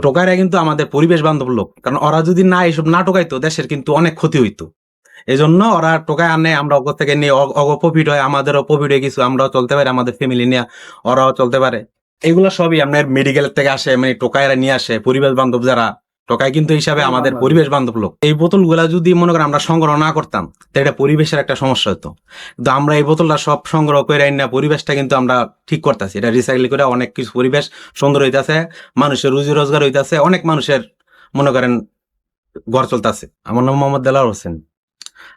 টোকাইরা কিন্তু আমাদের পরিবেশ বান্ধব লোক। কারণ ওরা যদি না এইসব না টোকাইতো, দেশের কিন্তু অনেক ক্ষতি হইতো। এই জন্য ওরা টোকায় আনে, আমরা অগ থেকে নিয়ে অগ প্রফিট হয়, আমাদেরও প্রফিট হয়ে কিছু আমরাও চলতে পারি, আমাদের ফ্যামিলি নিয়ে ওরাও চলতে পারে। এগুলো সবই আপনার মেডিকেল থেকে আসে মানে টোকাইরা নিয়ে আসে পরিবেশ বান্ধব যারা। টোকাই কিন্তু হিসাবে আমাদের পরিবেশ বান্ধব লোক। এই বোতলগুলা যদি মনে করেন আমরা সংগ্রহ না করতাম তাহলে এটা পরিবেশের একটা সমস্যা হতো কিন্তু আমরা এই বোতলটা সব সংগ্রহ করে না পরিবেশটা কিন্তু আমরা ঠিক করতেছি। এটা রিসাইকেল করে অনেক কিছু পরিবেশ সুন্দর হইতাছে মানুষের রুজি রোজগার হইতাছে অনেক মানুষের মনে করেন ঘর চলতেছে। আমার নাম মোহাম্মদ দেলার হোসেন।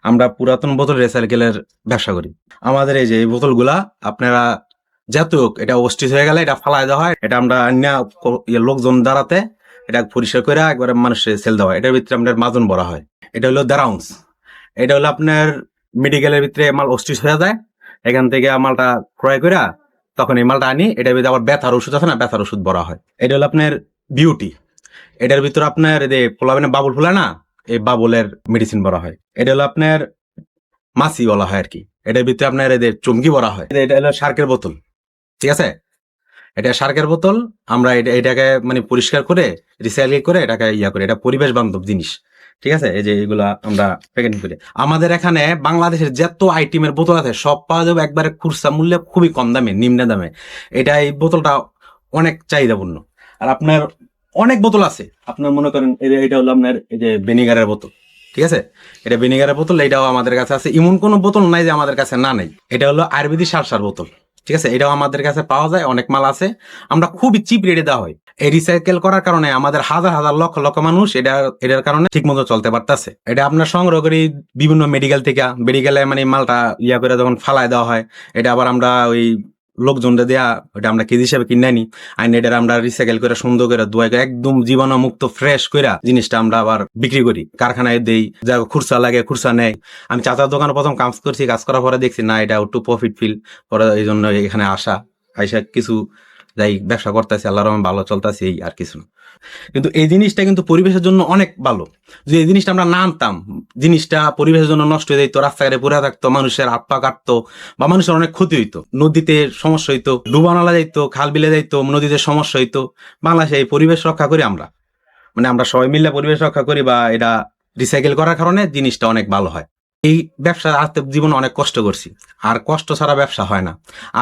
আমরা পুরাতন বোতল রিসাইকেলের ব্যবসা করি। আমাদের এই যে এই বোতলগুলা আপনারা যেত হোক এটা অস্টিস হয়ে গেলে এটা ফালাই দেওয়া হয়। এটা আমরা অন্য ইয়ে লোকজন দাঁড়াতে এটা পরিষ্কার করে একবার মানুষের সেল দেওয়া হয়। এটার ভিতরে আপনার মাজন ভরা হয়। এটা হলো দেড়াউন্স এটা হলো আপনার মেডিকেলের ভিতরে মাল অস্টিস হয়ে যায়। এখান থেকে মালটা ক্রয় করে তখন এই মালটা আনি। এটার ভিতরে আবার ব্যথার ওষুধ আছে না, ব্যথার ওষুধ ভরা হয়। এটা হলো আপনার বিউটি এটার ভিতরে আপনার এই যে পোলাবেনে বাবুল ফুলা না, এই বাবুলের মেডিসিন ভরা হয়। এটা হলো আপনার মাসি বলা হয় আর কি। এটার ভিতরে আপনার এদের চমকি ভরা হয়। এটা হলো শার্কের বোতল। ঠিক আছে? এটা শার্কের বোতল, আমরা এটা, এটাকে মানে পরিষ্কার করে রিসাইকেল করে এটাকে ইয়া করে। এটা পরিবেশ বান্ধব জিনিস, ঠিক আছে? এই যে এগুলা আমরা প্যাকেটিং করি। আমাদের এখানে বাংলাদেশের যত আইটেমের বোতল আছে, সব পাওয়া যাবে একবারে খুরসা মূল্যে, খুবই কম দামে, নিম্ন দামে। এটা এই বোতলটা অনেক চাহিদাপূর্ণ। আর আপনার অনেক বোতল আছে। আপনার মনে করেন এটা হলো আপনার, এই যে ভিনিগারের বোতল, ঠিক আছে? এটা ভিনিগারের বোতল, এটাও আমাদের কাছে আছে। এমন কোনো বোতল নাই যে আমাদের কাছে না নেই। এটা হলো আয়ুর্বেদিক সারসার বোতল। ঠিক আছে? এটাও আমাদের কাছে পাওয়া যায়, অনেক মাল আছে। আমরা খুবই চিপ রেটে দেওয়া হয়। এই রিসাইকেল করার কারণে আমাদের হাজার হাজার লক্ষ লক্ষ মানুষ এটা, এটার কারণে ঠিক মতো চলতে পারতেছে। এটা আপনার সংগ্রহ করি বিভিন্ন মেডিকেল থেকে। মেডিকেলে মানে মালটা ইয়া করে যখন ফালায় দেওয়া হয়, এটা আবার আমরা ওই লোকজনদের দেয়া ওটা আমরা কেজি হিসাবে কিনে আনি আইন এটা আমরা রিসাইকেল করে সুন্দর করে ধোয়া করে একদম জীবাণুমুক্ত ফ্রেশ করে জিনিসটা আমরা আবার বিক্রি করি। কারখানায় দেই যা খুরসা লাগে, খুরসা নেয় আমি চাচার দোকানে প্রথম কাজ করছি, কাজ করার পরে দেখছি, না, এটা একটু প্রফিট ফিল পরে এই জন্য এখানে আসা। আইসা কিছু যাই ব্যবসা করতেছি, আল্লাহর রহমান ভালো চলতেছি, এই আর কিছু না। কিন্তু এই জিনিসটা কিন্তু পরিবেশের জন্য অনেক ভালো। যদি এই জিনিসটা আমরা না আনতাম জিনিসটা পরিবেশের জন্য নষ্ট হয়ে যেত রাস্তাঘাটে পড়ে থাকতো, মানুষের হাত পা কাটতো, বা মানুষের অনেক ক্ষতি হইতো। নদীতে সমস্যা হইতো ডুবানালা যাইতো, খাল বিলে যাইতো, নদীতে সমস্যা হইতো। বাংলাদেশে এই পরিবেশ রক্ষা করি আমরা। মানে আমরা সবাই মিলে পরিবেশ রক্ষা করি বা এটা রিসাইকেল করার কারণে জিনিসটা অনেক ভালো হয়। এই ব্যবসা আজকে জীবনে অনেক কষ্ট করছি। আর কষ্ট ছাড়া ব্যবসা হয় না।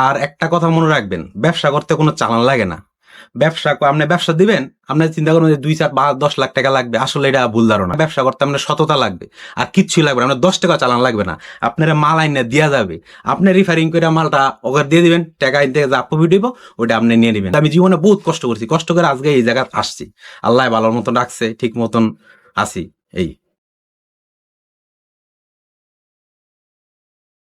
আর একটা কথা মনে রাখবেন, ব্যবসা করতে কোনো চালান লাগে না। ব্যবসা আপনি ব্যবসা দিবেন আপনার চিন্তা করুন যে দুই চার বা দশ লাখ টাকা লাগবে, আসলে এটা ভুল ধারণা। ব্যবসা করতে আপনার সততা লাগবে, আর কিচ্ছুই লাগবে আপনার দশ টাকা চালান লাগবে না। আপনার মাল আইনে দেওয়া যাবে। আপনি রিফারিং করে মালটা ওকে দিয়ে দিবেন, টাকা আইন থেকে যা হইব ওটা আপনি নিয়ে নেবেন। আমি জীবনে বহুত কষ্ট করছি, কষ্ট করে আজকে এই জায়গায় আসছি। আল্লাহ ভালোর মতন রাখছে, ঠিক মতন আছি, এই।